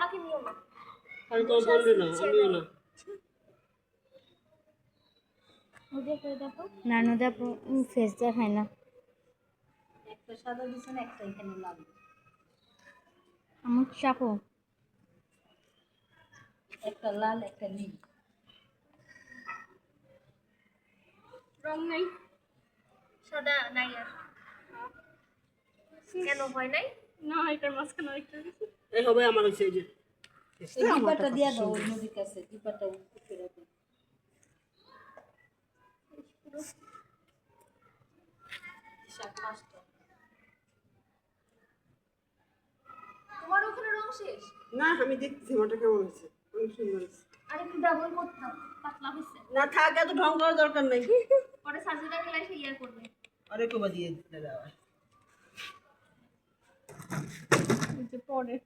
আমাকে নিও না। খালি তোমার বোনরে না আমিও না। না ফেস দেখায় না। একটা সাদা দিছে একটা এখানে লাল। আমার চাপো একটা লাল একটা নীল। রং নাই। সাদা নাই আর। কেন হয় নাই? না এটার মাঝখানে আরেকটা এই হবে আমার হচ্ছে এই যে। এই দিয়া দাও নদীর কাছে ডিপাটা উপরে রাখো। সাত পাঁচটা তোমার ওখানে রং শেষ? না আমি দেখছি আমারটা কেমন হয়েছে। অনেক সুন্দর হয়েছে। আর একটু ডাবল করতাম পাতলা হয়েছে। না থাক এত ঢং করার দরকার নেই। পরে সাজিদা গেলে সে ইয়ে করবে। আরে কবা দিয়ে দিতে দেওয়া যে পরে।